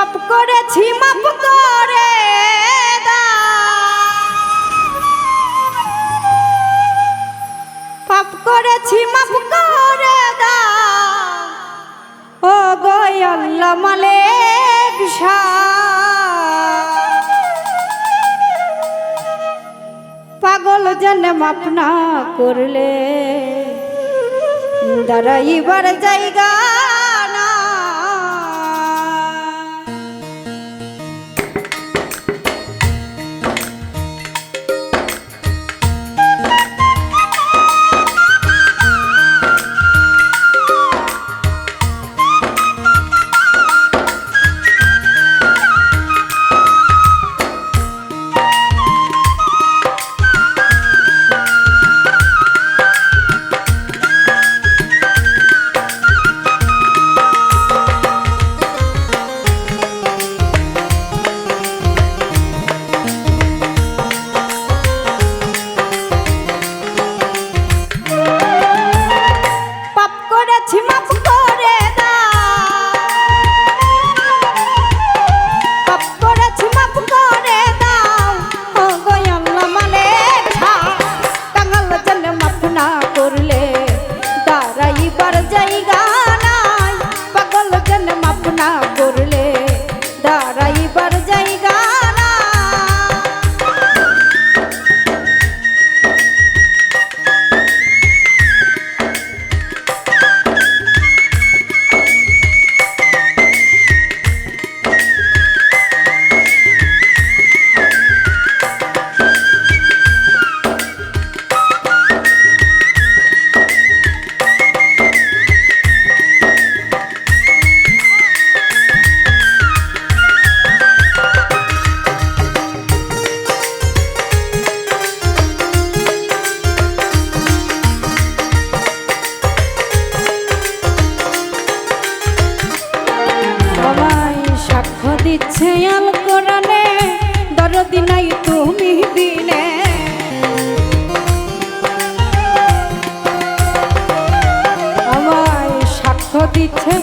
পাপ করেছি মাপ করে পাপ করেছি মাপ করে ও গয়াল্লা মালেক পাগল জন্ম আপনা করলে, দাঁড়াইবার জায়গা একবার জায়গা যদি নাই তুমি দিলে। আমায় সাক্ষ্য দিচ্ছে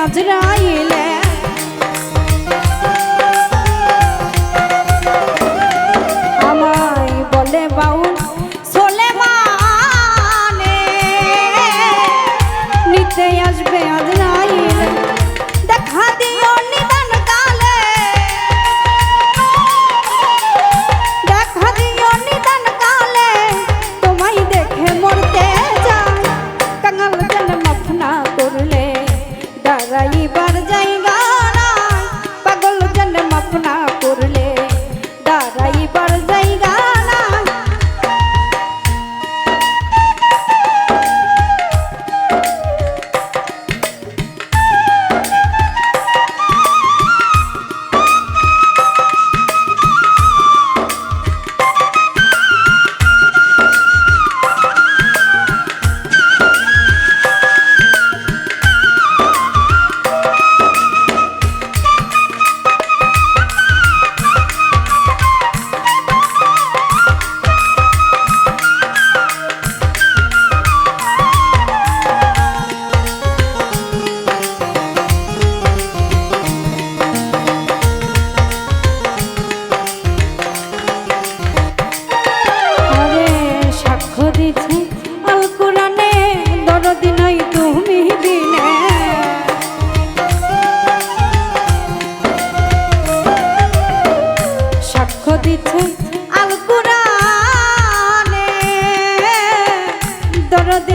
আজরাইলে আমায় বলে বাউল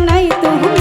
নাই তো